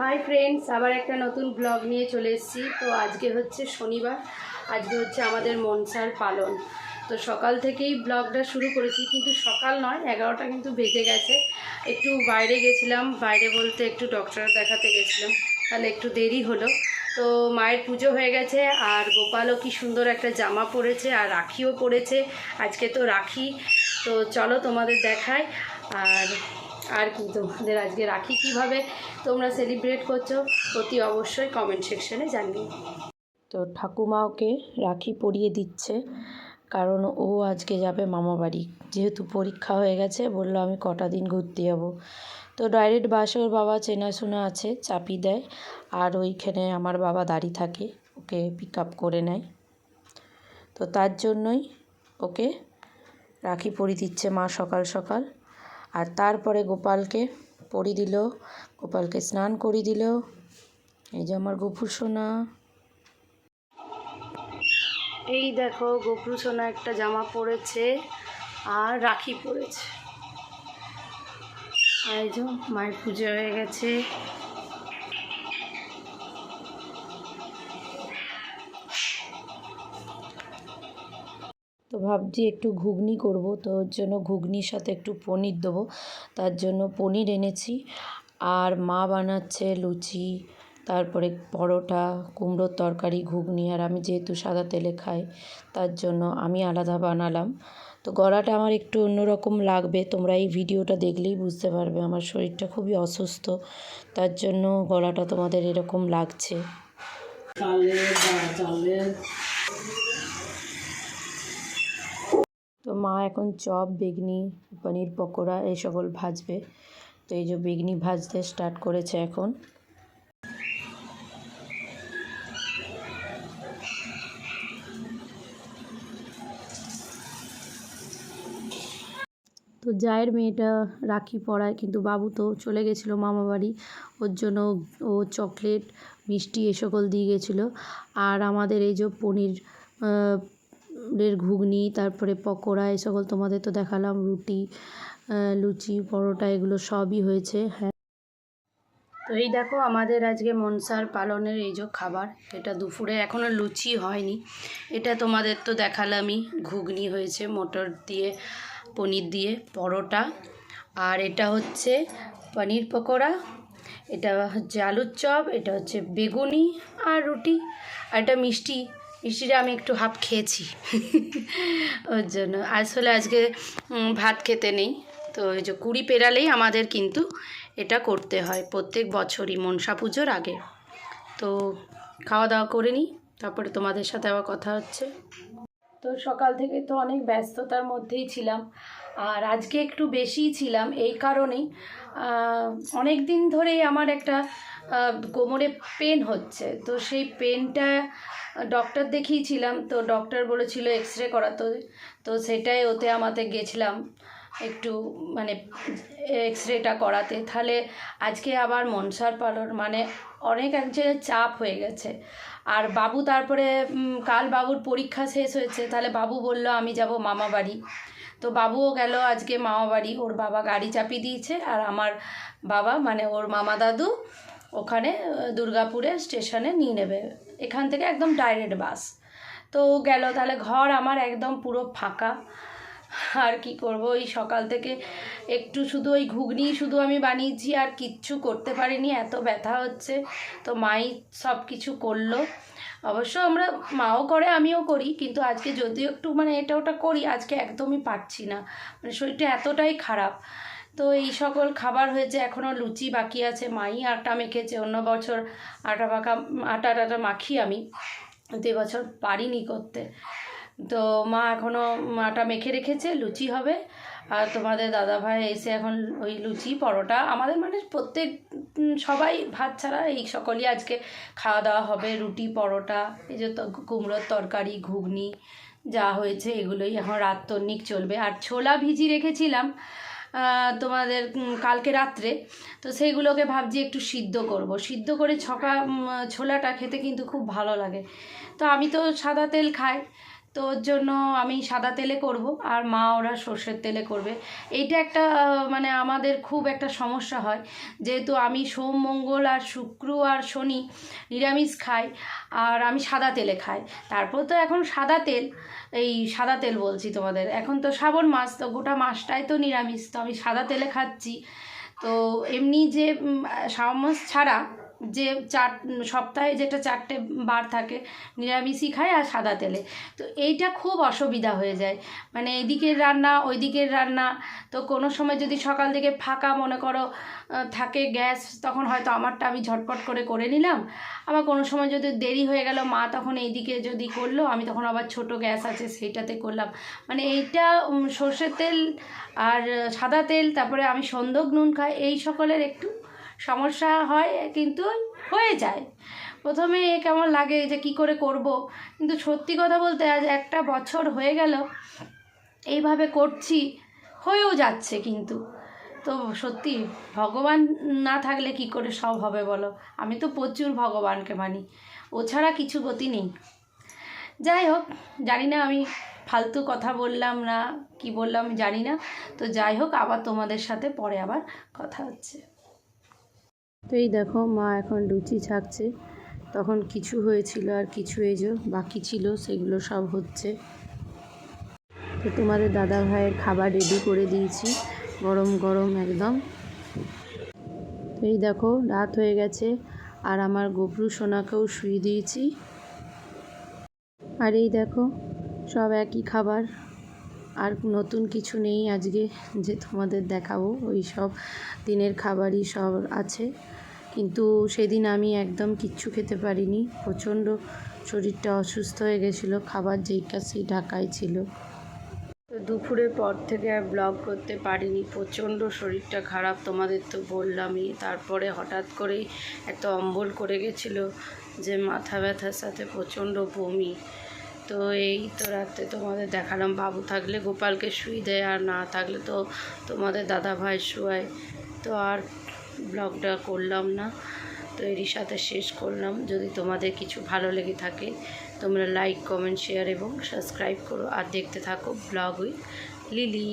Hi friends আবার একটা নতুন ব্লগ নিয়ে চলে এসেছি। তো আজকে হচ্ছে শনিবার, আজকে হচ্ছে আমাদের মনসার পালন। তো সকাল থেকেই ব্লগটা শুরু করেছি, কিন্তু সকাল নয়, এগারোটা কিন্তু বেজে গেছে। একটু বাইরে গেছিলাম, বাইরে বলতে একটু ডক্টর দেখাতে গেছিলাম। তাহলে একটু দেরি হলো। তো মায়ের পুজো হয়ে গেছে, আর গোপালও কি সুন্দর একটা জামা পরেছে, আর রাখিও পরেছে। আজকে তো রাখি। তো চলো তোমাদের দেখাই, আর আর কি তোমাদের আজকে রাখি কীভাবে তোমরা সেলিব্রেট করছ, অতি অবশ্যই কমেন্ট সেকশনে জানিও। তো ঠাকুমা ওকে রাখি পরিয়ে দিচ্ছে, কারণ ও আজকে যাবে মামা বাড়ি। যেহেতু পরীক্ষা হয়ে গেছে, বলল আমি কটা দিন ঘুরতে যাব। তো ডাইরেক্ট বাসে ওর বাবা চেনাশোনা আছে, চাপি দেয়, আর ওইখানে আমার বাবা দাঁড়িয়ে থাকে, ওকে পিক আপ করে নেয়। তো তার জন্যই ওকে রাখি পরিয়ে দিচ্ছে মা সকাল সকাল। আর তারপরে গোপালকে পরিয়ে দিল। গোপালকে স্নান করিয়ে দিল। এই যে আমার গপু সোনা। এই দেখো গপু সোনা একটা জামা পরেছে আর রাখি পরেছে। এই যে মায়ের পুজো হয়ে গেছে। তো ভাবছি একটু ঘুগনি করব, তো ওর জন্য ঘুগনির সাথে একটু পনির দেবো। তার জন্য পনির এনেছি। আর মা বানাচ্ছে লুচি, তারপরে পরোটা, কুমড়োর তরকারি, ঘুগনি। আর আমি যেহেতু সাদা তেলে খাই, তার জন্য আমি আলাদা বানালাম। তো গলাটা আমার একটু অন্যরকম লাগবে, তোমরা এই ভিডিওটা দেখলেই বুঝতে পারবে। আমার শরীরটা খুবই অসুস্থ, তার জন্য গলাটা তোমাদের এরকম লাগছে। তো মা এখন চপ, বেগনি, পনির পকোড়া এই সকল ভাজবে। তো এই যে বেগনি ভাজতে স্টার্ট করেছে এখন। তো জায়ের মেয়েটা রাখি পরায় কিন্তু বাবু তো চলে গেছিল মামা বাড়ি। ওর জন্য ও চকলেট, মিষ্টি এ সকল দিয়ে গেছিল। আর আমাদের এই যে পনির আহ, ঘুগনি তারপরে পকোড়া এই সকল তোমাদের তো দেখালাম রুটি লুচি পরোটা এগুলো সবই হয়েছে হ্যাঁ। তো এই দেখো আমাদের আজকে মনসার পালনের এই যে খাবার এটা দুপুরে এখনও লুচি হয়নি। এটা তোমাদের তো দেখালামই ঘুগনি হয়েছে মটর দিয়ে পনির দিয়ে পরোটা। আর এটা হচ্ছে পনির পকোড়া এটা হচ্ছে আলুর চপ এটা হচ্ছে বেগুনি আর রুটি। আর এটা মিষ্টি মিষ্টিটা আমি একটু হাফ খেয়েছি। ওর জন্য। আসলে আজকে ভাত খেতে নেই। তো ওই যে কুড়ি পেরালেই আমাদের কিন্তু এটা করতে হয় প্রত্যেক বছরই মনসা পুজোর আগে। তো খাওয়া দাওয়া করে নিই, তারপরে তোমাদের সাথে আবার কথা হচ্ছে। তো সকাল থেকে তো অনেক ব্যস্ততার মধ্যেই ছিলাম। আর আজকে একটু বেশিই ছিলাম এই কারণেই। অনেক দিন ধরেই আমার একটা কোমরে পেন হচ্ছে। তো সেই পেনটা ডক্টর দেখিয়েছিলাম। তো ডক্টর বলেছিল এক্স রে করাতে তো সেটাই ওতে আমাতে গেছিলাম। একটু মানে এক্স রেটা করাতে। তাহলে আজকে আবার মনসার পালন মানে অনেক একজনের চাপ হয়ে গেছে। আর বাবু তারপরে কাল বাবুর পরীক্ষা শেষ হয়েছে তাহলে বাবু বলল আমি যাব মামা বাড়ি। তো বাবুও গেল আজকে মামা বাড়ি ওর বাবা গাড়ি চাপিয়ে দিয়েছে আর আমার বাবা মানে ওর মামা দাদু ওখানে আহ, দুর্গাপুরে স্টেশনে নিয়ে নেবে এখান থেকে একদম ডাইরেক্ট বাস। তো গেল তাহলে ঘর আমার একদম পুরো ফাঁকা। আর কি করব? ওই সকাল থেকে একটু শুধু ওই ঘুগনি শুধু আমি বানিয়েছি আর কিচ্ছু করতে পারিনি, এত ব্যথা হচ্ছে। তো মাই সব কিছু করল। অবশ্য আমরা মাও করে, আমিও করি, কিন্তু আজকে যদিও একটু মানে এটা ওটা করি, আজকে একদমই পারছি না। মানে শরীরটা এতটাই খারাপ। তো এই সকল খাবার হয়েছে এখনও লুচি বাকি আছে, মাই আটা মেখেছে। অন্য বছর আটা মাখা আটা টাটা মাখি আমি। কিন্তু এবছর পারিনি করতে। তো মা এখনও মাটা মেখে রেখেছে, লুচি হবে। আর তোমাদের দাদাভাই এসে এখন ওই লুচি, পরোটা, আমাদের মানে প্রত্যেক সবাই ভাত ছাড়া এই সকলই আজকে খাওয়া দাওয়া হবে। রুটি, পরোটা, এই যে কুমড়োর তরকারি, ঘুগনি, যা হয়েছে এগুলোই এখন রাত তন্নিক চলবে। আর ছোলা ভিজি রেখেছিলাম তোমাদের কালকে রাত্রে। তো সেইগুলোকে ভাবছি একটু সিদ্ধ করব। সিদ্ধ করে ছকা ছোলাটা খেতে কিন্তু খুব ভালো লাগে। তো আমি তো সাদা তেল খাই তো ওর জন্য আমি সাদা তেলে করব আর মা ওরা সর্ষের তেলে করবে। এইটা একটা মানে আমাদের খুব একটা সমস্যা হয়। যেহেতু আমি সোম, মঙ্গল আর শুক্র আর শনি নিরামিষ খাই আর আমি সাদা তেলে খাই। তারপর তো এখন সাদা তেল, এই সাদা তেল বলছি তোমাদের। এখন তো শ্রাবণ মাস, তো গোটা মাসটাই তো নিরামিষ। তো আমি সাদা তেলে খাচ্ছি। তো এমনি যে শ্রাবণ মাস ছাড়া যে চার, সপ্তাহে যেটা চারটে বার থাকে, নিরামিষই খায় আর সাদা তেলে। তো এইটা খুব অসুবিধা হয়ে যায়। মানে এদিকের রান্না ওই দিকের রান্না। তো কোনো সময় যদি সকাল থেকে ফাঁকা মনে করো থাকে গ্যাস, তখন হয়তো আমারটা আমি ঝটপট করে করে নিলাম। আবার কোনো সময় যদি দেরি হয়ে গেল, মা তখন এইদিকে যদি করল, আমি তখন আবার ছোট গ্যাস আছে সেইটাতে করলাম। মানে এইটা সর্ষের তেল আর সাদা তেল, তারপরে আমি সন্দক নুন খাই, এই সকলের একটু সমস্যা হয়, কিন্তু হয়ে যায়। প্রথমে কেমন লাগে যে কি করে করব? কিন্তু সত্যি কথা বলতে আজ একটা বছর হয়ে গেল, এইভাবে করছি, হয়েও যাচ্ছে কিন্তু। তো সত্যি, ভগবান না থাকলে কি করে সব হবে বলো? আমি তো প্রচুর ভগবানকে মানি, ও ছাড়া কিছু গতি নেই। যাই হোক, জানি না আমি ফালতু কথা বললাম না কি বললাম জানি না। তো যাই হোক, আবার তোমাদের সাথে পরে আবার কথা হচ্ছে। তো এই দেখো, মা এখন লুচি ছাকছে। তখন কিছু হয়েছিল আর কিছু এই যে বাকি ছিল, সেগুলো সব হচ্ছে। তো তোমাদের দাদা ভাইয়ের খাবার রেডি করে দিয়েছি, গরম গরম একদম। তো এই দেখো, রাত হয়ে গেছে, আর আমার গবরু সোনাকেও শুয়ে দিয়েছি। আর এই দেখো, সব একই খাবার। আর নতুন কিছু নেই আজকে যে তোমাদের দেখাবো, ওই সব দিনের খাবারই সব আছে। কিন্তু সেদিন আমি একদম কিচ্ছু খেতে পারিনি। প্রচণ্ড শরীরটা অসুস্থ হয়ে গেছিল, খাবার যেইটা সেই ঢাকায় ছিল। দুপুরের পর থেকে আর ব্লগ করতে পারিনি। প্রচণ্ড শরীরটা খারাপ, তোমাদের তো বললামই। তারপরে হঠাৎ করেই এত অম্বল করে গেছিল, যে মাথা ব্যথার সাথে প্রচণ্ড বমি। তো এই তো রাত্রে তোমাদের দেখালাম, বাবু থাকলে গোপালকে শুই দেয় আর না থাকলে তো তোমাদের দাদা ভাই শুয়ায়। তো আর ব্লগটা করলাম না। তো এরই সাথে শেষ করলাম। যদি তোমাদের কিছু ভালো লেগে থাকে, তোমরা লাইক কমেন্ট শেয়ার এবং সাবস্ক্রাইব করো। আর দেখতে থাকো ব্লগ উইথ লিলি!